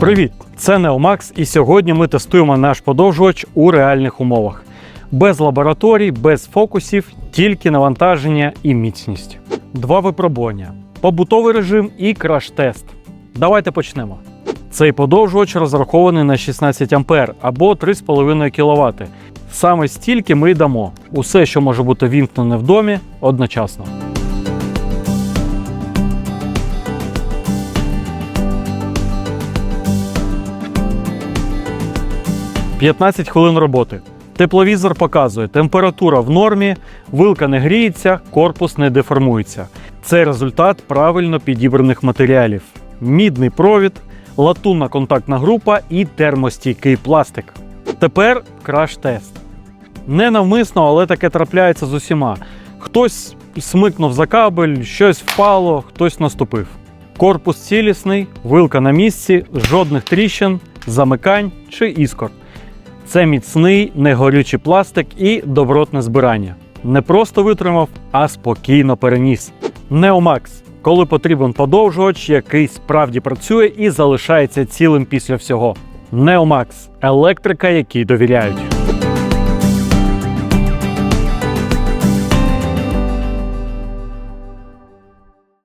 Привіт! Це Neomax, і сьогодні ми тестуємо наш подовжувач у реальних умовах. Без лабораторій, без фокусів, тільки навантаження і міцність. Два випробування: побутовий режим і краш-тест. Давайте почнемо. Цей подовжувач розрахований на 16 А або 3,5 кВт. Саме стільки ми й дамо. Усе, що може бути вімкнене в домі, одночасно. – 15 хвилин роботи. Тепловізор показує, температура в нормі, вилка не гріється, корпус не деформується. Це результат правильно підібраних матеріалів: мідний провід, латунна контактна група і термостійкий пластик. Тепер краш-тест. Ненавмисно, але таке трапляється з усіма. Хтось смикнув за кабель, щось впало, хтось наступив. Корпус цілісний, вилка на місці, жодних тріщин, замикань чи іскор. Це міцний, негорючий пластик і добротне збирання. Не просто витримав, а спокійно переніс. Неомакс, Коли потрібен подовжувач, який справді працює і залишається цілим після всього. Неомакс електрика, якій довіряють.